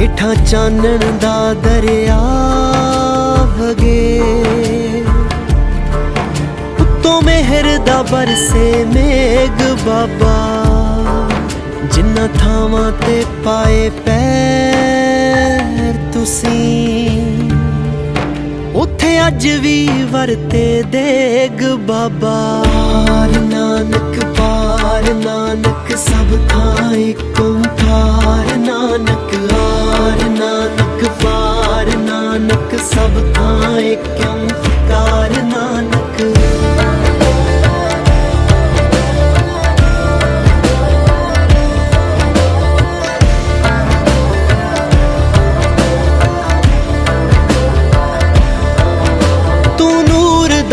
ਹੇਠਾਂ ਚਾਨਣ ਦਾ ਦਰਿਆ ਵਗੇ। ਉੱਤੋਂ ਮਿਹਰ ਦਾ ਬਰਸੇ ਮੇਗ ਬਾਬਾ। ਜਿੰਨਾ ਥਾਵਾਂ ਤੇ ਪਾਏ ਪੈਰ ਤੁਸੀਂ, ਉੱਥੇ ਅੱਜ ਵੀ ਵਰਤੇ ਦੇਗ ਬਾਬਾ। ਨਾਨਕ, ਪਾਰ ਨਾਨਕ, ਸਭ ਥਾਂ ਇੱਕ ਓੰਕਾਰ ਨਾਨਕ।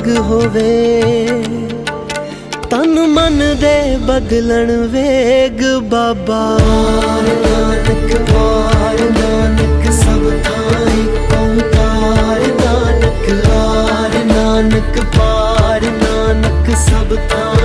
ਮਾਰਗ ਹੋਵੇ, ਤਨ ਮਨ ਦੇ ਬਦਲਣ ਵੇਗ ਬਾਬਾ। ਨਾਨਕ ਵਾਰ, ਨਾਨਕ ਸਭ ਥਾਈ ਓੰਕਾਰ, ਨਾਨਕ ਵਾਰ, ਨਾਨਕ ਪਾਰ ਨਾਨਕ ਸਭ ਥਾਈ